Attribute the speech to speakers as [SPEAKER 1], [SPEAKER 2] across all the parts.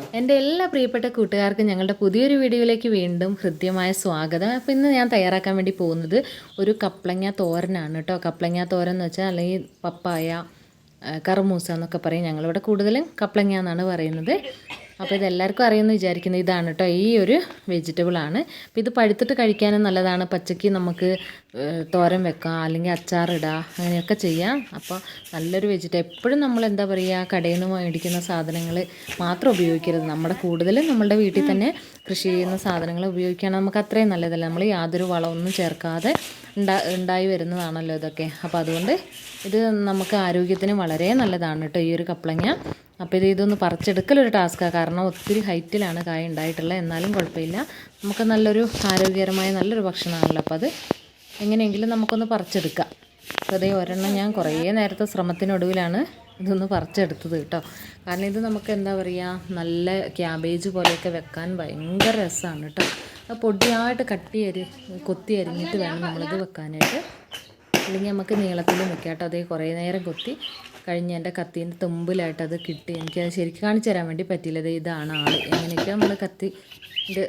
[SPEAKER 1] എന്റെ എല്ലാ പ്രിയപ്പെട്ട കൂട്ടുകാർക്കും ഞങ്ങളുടെ പുതിയൊരു വീഡിയോയിലേക്ക് വീണ്ടും ഹൃദ്യമായ സ്വാഗതം. അപ്പോൾ ഇന്ന് ഞാൻ തയ്യാറാക്കാൻ വേണ്ടി പോകുന്നത് ഒരു കപ്ലങ്ങ തോരനാണ് കേട്ടോ. കപ്ലങ്ങ തോരൻ എന്ന് വെച്ചാൽ അല്ലെങ്കിൽ പപ്പായ കറുമൂസ എന്നൊക്കെ പറയും ഞങ്ങളിവിടെ കൂടുതലും കപ്ലങ്ങ എന്നാണ് പറയുന്നത്. അപ്പോൾ ഇതെല്ലാവർക്കും അറിയുമെന്ന് വിചാരിക്കുന്നത് ഇതാണ് കേട്ടോ ഈ ഒരു വെജിറ്റബിൾ ആണ്. അപ്പോൾ ഇത് പഴുത്തിട്ട് കഴിക്കാനും നല്ലതാണ്. പച്ചക്ക് നമുക്ക് തോരൻ വെക്കാം അല്ലെങ്കിൽ അച്ചാറിടാം അങ്ങനെയൊക്കെ ചെയ്യാം. അപ്പോൾ നല്ലൊരു വെജിറ്റബിൾ എപ്പോഴും നമ്മൾ എന്താ പറയുക കടയിൽ നിന്ന് മേടിക്കുന്ന സാധനങ്ങൾ മാത്രം ഉപയോഗിക്കരുത്. നമ്മുടെ കൂടുതലും നമ്മളുടെ വീട്ടിൽ തന്നെ കൃഷി ചെയ്യുന്ന സാധനങ്ങൾ ഉപയോഗിക്കുകയാണ് നമുക്ക് അത്രയും നല്ലതല്ല. നമ്മൾ യാതൊരു വളമൊന്നും ചേർക്കാതെ ഉണ്ടാ ഉണ്ടായി വരുന്നതാണല്ലോ ഇതൊക്കെ. അപ്പോൾ അതുകൊണ്ട് ഇത് നമുക്ക് ആരോഗ്യത്തിന് വളരെ നല്ലതാണ് കേട്ടോ ഈ ഒരു കപ്ലങ്ങ. അപ്പോൾ ഇത് ഇതൊന്ന് പറിച്ചെടുക്കലൊരു ടാസ്ക്കാണ് കാരണം ഒത്തിരി ഹൈറ്റിലാണ് കായ ഉണ്ടായിട്ടുള്ളത്. എന്നാലും കുഴപ്പമില്ല. നമുക്ക് നല്ലൊരു ആരോഗ്യകരമായ നല്ലൊരു ഭക്ഷണമാണല്ലോ. അപ്പോൾ അത് എങ്ങനെയെങ്കിലും നമുക്കൊന്ന് പറിച്ചെടുക്കാം. അപ്പോൾ അതേ ഒരെണ്ണം ഞാൻ കുറേ നേരത്തെ ശ്രമത്തിനൊടുവിലാണ് ഇതൊന്ന് പറിച്ചെടുത്തത് കേട്ടോ. കാരണം ഇത് നമുക്ക് എന്താ പറയുക നല്ല ക്യാബേജ് പോലെയൊക്കെ വെക്കാൻ ഭയങ്കര രസമാണ് കേട്ടോ. അത് പൊടിയായിട്ട് കട്ടി അരി കൊത്തി അരിഞ്ഞിട്ട് വേണം നമ്മളിത് വെക്കാനായിട്ട്. അല്ലെങ്കിൽ നമുക്ക് നീളത്തിൽ വെക്കാം കേട്ടോ. അതേ കുറേ നേരം കൊത്തി കഴിഞ്ഞ് എന്റെ കത്തീന്റെ തുമ്പിലായിട്ട് അത് കിട്ടി. എനിക്ക് അത് ശരിക്കും കാണിച്ചു തരാൻ വേണ്ടി പറ്റിയില്ല. ഇതാണ് ആൾ എങ്ങനെയൊക്കെ നമ്മൾ കത്തി ഇത്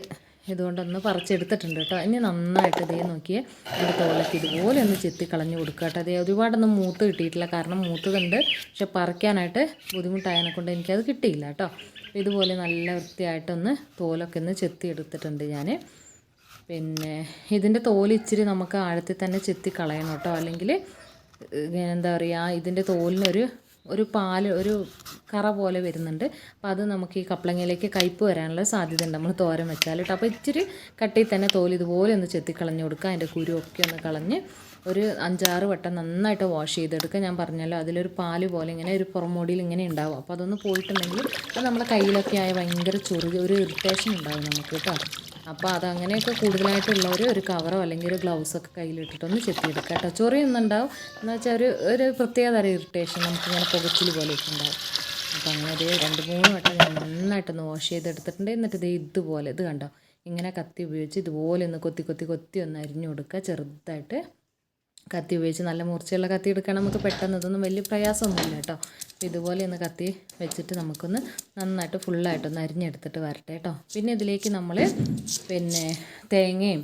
[SPEAKER 1] ഇതുകൊണ്ടൊന്ന് പറിച്ചെടുത്തിട്ടുണ്ട് കേട്ടോ. ഇനി നന്നായിട്ട് ഇതേ നോക്കിയേ എന്റെ തോലൊക്കെ ഇതുപോലെ ഒന്ന് ചെത്തി കളഞ്ഞു കൊടുക്കുക കേട്ടോ. അതേ ഒരുപാടൊന്നും മൂത്ത് കിട്ടിയിട്ടില്ല. കാരണം മൂത്തതുണ്ട്. പക്ഷെ പറിക്കാനായിട്ട് ബുദ്ധിമുട്ടായതിനെ കൊണ്ട് എനിക്കത് കിട്ടിയില്ല കേട്ടോ. ഇതുപോലെ നല്ല വൃത്തിയായിട്ടൊന്ന് തോലൊക്കെ ഒന്ന് ചെത്തി എടുത്തിട്ടുണ്ട് ഞാൻ പിന്നെ ഇതിന്റെ തോൽ ഇച്ചിരി നമുക്ക് ആഴത്തിൽ തന്നെ ചെത്തി കളയണം കേട്ടോ. അല്ലെങ്കിൽ എന്താ പറയുക ഇതിന്റെ തോലിനൊരു ഒരു പാൽ ഒരു കറ പോലെ വരുന്നുണ്ട്. അപ്പോൾ അത് നമുക്ക് ഈ കപ്ലങ്ങയിലേക്ക് കയ്പ്പ് വരാനുള്ള സാധ്യത ഉണ്ട് നമ്മൾ തോരൻ വെച്ചാൽ കേട്ടോ. അപ്പോൾ ഇച്ചിരി കട്ടിയിൽ തന്നെ തോൽ ഇതുപോലെ ഒന്ന് ചെത്തി കളഞ്ഞു കൊടുക്കുക. അതിന്റെ കുരുവൊക്കെ ഒന്ന് കളഞ്ഞ് ഒരു അഞ്ചാറ് വട്ടം നന്നായിട്ട് വാഷ് ചെയ്തെടുക്കുക. ഞാൻ പറഞ്ഞല്ലോ അതിലൊരു പാൽ പോലെ ഇങ്ങനെ ഒരു പുറമോടിയിൽ ഇങ്ങനെ ഉണ്ടാവും. അപ്പോൾ അതൊന്ന് പോയിട്ടുണ്ടെങ്കിൽ അത് നമ്മുടെ കയ്യിലൊക്കെ ആയ ഭയങ്കര ചൊറി ഒരു ഇറിറ്റേഷൻ ഉണ്ടാവും നമുക്ക് കേട്ടോ. അപ്പോൾ അത് അങ്ങനെയൊക്കെ കൂടുതലായിട്ടുള്ളവർ ഒരു കവറോ അല്ലെങ്കിൽ ഒരു ഗ്ലൗസൊക്കെ കയ്യിലിട്ടിട്ടൊന്ന് ചെത്തിയെടുക്കുക കേട്ടോ ചൊറിയൊന്നും ഉണ്ടാവും എന്ന് വെച്ചാൽ ഒരു ഒരു പ്രത്യേക തരം ഇറിറ്റേഷൻ നമുക്കിങ്ങനെ പുകച്ചിൽ പോലെയൊക്കെ ഉണ്ടാവും. അപ്പോൾ അങ്ങനെ ഒരു രണ്ട് മൂന്ന് വട്ടം ഞാൻ നന്നായിട്ടൊന്ന് വാഷ് ചെയ്തെടുത്തിട്ടുണ്ട്. എന്നിട്ട് ഇത് ഇതുപോലെ ഇത് കണ്ടോ? ഇങ്ങനെ കത്തി ഉപയോഗിച്ച് ഇതുപോലെ ഒന്ന് കൊത്തി കൊത്തി കൊത്തി ഒന്ന് അരിഞ്ഞു കൊടുക്കുക. ചെറുതായിട്ട് കത്തി ഉപയോഗിച്ച് നല്ല മൂർച്ചയുള്ള കത്തി എടുക്കണം നമുക്ക് പെട്ടെന്ന് ഇതൊന്നും വലിയ പ്രയാസമൊന്നുമില്ല കേട്ടോ. അപ്പോൾ ഇതുപോലെ ഒന്ന് കത്തി വെച്ചിട്ട് നമുക്കൊന്ന് നന്നായിട്ട് ഫുള്ളായിട്ടൊന്ന് അരിഞ്ഞെടുത്തിട്ട് വരട്ടെ കേട്ടോ. പിന്നെ ഇതിലേക്ക് നമ്മൾ പിന്നെ തേങ്ങയും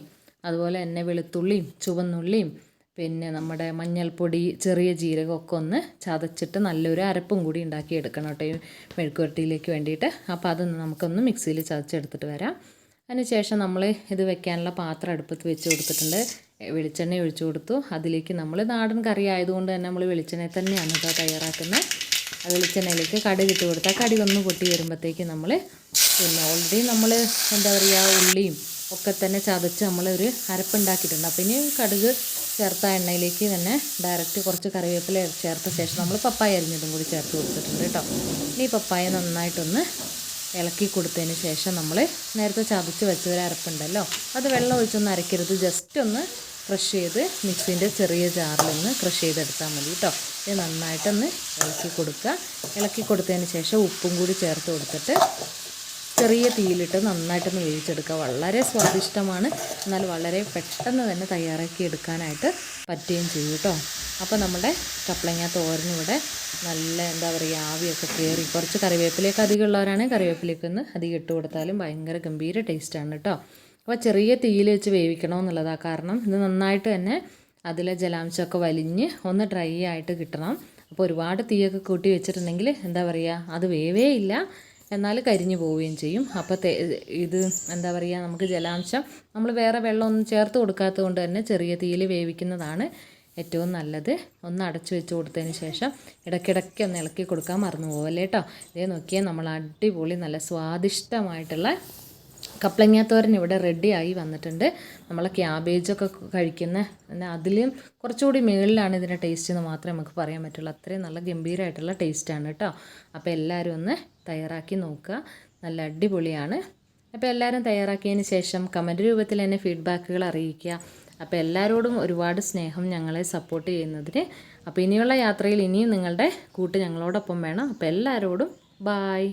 [SPEAKER 1] അതുപോലെ തന്നെ വെളുത്തുള്ളിയും ചുവന്നുള്ളിയും പിന്നെ നമ്മുടെ മഞ്ഞൾപ്പൊടി ചെറിയ ജീരകമൊക്കെ ഒന്ന് ചതച്ചിട്ട് നല്ലൊരു അരപ്പും കൂടി ഉണ്ടാക്കി എടുക്കണം കേട്ടോ. ഈ മെഴുക്കുവരട്ടിയിലേക്ക് വേണ്ടിയിട്ട്. അപ്പോൾ അതൊന്ന് നമുക്കൊന്ന് മിക്സിയിൽ ചതച്ചെടുത്തിട്ട് വരാം. അതിനുശേഷം നമ്മൾ ഇത് വെക്കാനുള്ള പാത്രം അടുപ്പത്ത് വെച്ച് കൊടുത്തിട്ടുണ്ട്. വെളിച്ചെണ്ണ ഒഴിച്ചു കൊടുത്തു. അതിലേക്ക് നമ്മൾ നാടൻ കറി ആയതുകൊണ്ട് തന്നെ നമ്മൾ വെളിച്ചെണ്ണ തന്നെയാണ് കേട്ടോ തയ്യാറാക്കുന്നത് ആ വെളിച്ചെണ്ണയിലേക്ക് കടുക് ഇട്ട് കൊടുത്താൽ കടുക് ഒന്ന് പൊട്ടി വരുമ്പോഴത്തേക്ക് നമ്മൾ പിന്നെ ഓൾറെഡി നമ്മൾ എന്താ പറയുക ഉള്ളിയും ഒക്കെ തന്നെ ചതച്ച് നമ്മളൊരു അരപ്പുണ്ടാക്കിയിട്ടുണ്ട്. അപ്പം ഇനി കടുക് ചേർത്ത എണ്ണയിലേക്ക് തന്നെ ഡയറക്റ്റ് കുറച്ച് കറിവേപ്പില ചേർത്ത ശേഷം നമ്മൾ പപ്പായ അരിഞ്ഞതും കൂടി ചേർത്ത് കൊടുത്തിട്ടുണ്ട് കേട്ടോ. ഇനി പപ്പായ നന്നായിട്ടൊന്ന് ഇളക്കി കൊടുത്തതിന് ശേഷം നമ്മൾ നേരത്തെ ചതച്ച് വെച്ച ഒരു അരപ്പുണ്ടല്ലോ. അത് വെള്ളം ഒഴിച്ചൊന്ന് അരക്കരുത്. ജസ്റ്റ് ഒന്ന് ക്രഷ് ചെയ്ത് മിക്സിന്റെ ചെറിയ ജാറിൽ നിന്ന് ക്രഷ് ചെയ്തെടുത്താൽ മതി കേട്ടോ. ഇത് നന്നായിട്ടൊന്ന് ഇളക്കി കൊടുക്കുക. ഇളക്കി കൊടുത്തതിന് ശേഷം ഉപ്പും കൂടി ചേർത്ത് കൊടുത്തിട്ട് ചെറിയ തീയിലിട്ട് നന്നായിട്ടൊന്ന് വേവിച്ചെടുക്കുക. വളരെ സ്വാദിഷ്ടമാണ്. എന്നാൽ വളരെ പെട്ടെന്ന് തന്നെ തയ്യാറാക്കി എടുക്കാനായിട്ട് പറ്റുകയും ചെയ്യും കേട്ടോ. അപ്പോൾ നമ്മുടെ കപ്പളങ്ങ തോരനിവിടെ നല്ല എന്താ പറയുക ആവിയൊക്കെ കയറി. കുറച്ച് കറിവേപ്പിലേക്ക് അധികം ഉള്ളവരാണെങ്കിൽ കറിവേപ്പിലേക്ക് ഒന്ന് അധികം ഇട്ട് കൊടുത്താലും ഭയങ്കര ഗംഭീര ടേസ്റ്റാണ് കേട്ടോ. അപ്പോൾ ചെറിയ തീയിൽ വെച്ച് വേവിക്കണമെന്നുള്ളതാണ് കാരണം. ഇത് നന്നായിട്ട് തന്നെ അതിലെ ജലാംശമൊക്കെ വലിഞ്ഞ് ഒന്ന് ഡ്രൈ ആയിട്ട് കിട്ടണം. അപ്പോൾ ഒരുപാട് തീയൊക്കെ കൂട്ടി വെച്ചിട്ടുണ്ടെങ്കിൽ എന്താ പറയുക അത് വേവേ ഇല്ല. എന്നാൽ കരിഞ്ഞു പോവുകയും ചെയ്യും. അപ്പോൾ ഇത് എന്താ പറയുക നമുക്ക് ജലാംശം നമ്മൾ വേറെ വെള്ളമൊന്നും ചേർത്ത് കൊടുക്കാത്തത് കൊണ്ട് തന്നെ ചെറിയ തീയിൽ വേവിക്കുന്നതാണ് ഏറ്റവും നല്ലത്. ഒന്ന് അടച്ചു വെച്ച് കൊടുത്തതിന് ശേഷം ഇടയ്ക്കിടയ്ക്ക് ഒന്ന് ഇളക്കി കൊടുക്കാൻ മറന്നു പോകല്ലേ കേട്ടോ ഇതേ നോക്കിയാൽ നമ്മൾ അടിപൊളി നല്ല സ്വാദിഷ്ടമായിട്ടുള്ള കപ്ലങ്ങാത്തോരൻ ഇവിടെ റെഡിയായി വന്നിട്ടുണ്ട്. നമ്മൾ ക്യാബേജൊക്കെ കഴിക്കുന്ന അതിലും കുറച്ചുകൂടി മുകളിലാണ് ഇതിന്റെ ടേസ്റ്റ് എന്ന് മാത്രമേ നമുക്ക് പറയാൻ പറ്റുള്ളൂ. അത്രയും നല്ല ഗംഭീരമായിട്ടുള്ള ടേസ്റ്റാണ് കേട്ടോ. അപ്പോൾ എല്ലാവരും ഒന്ന് തയ്യാറാക്കി നോക്കുക. നല്ല അടിപൊളിയാണ്. അപ്പോൾ എല്ലാവരും തയ്യാറാക്കിയതിന് ശേഷം കമന്റ് രൂപത്തിൽ തന്നെ ഫീഡ്ബാക്കുകൾ അറിയിക്കുക. അപ്പോൾ എല്ലാവരോടും ഒരുപാട് സ്നേഹം ഞങ്ങളെ സപ്പോർട്ട് ചെയ്യുന്നതിന്. അപ്പോൾ ഇനിയുള്ള യാത്രയിൽ ഇനിയും നിങ്ങളുടെ കൂട്ട് ഞങ്ങളോടൊപ്പം വേണം. അപ്പോൾ എല്ലാവരോടും ബായ്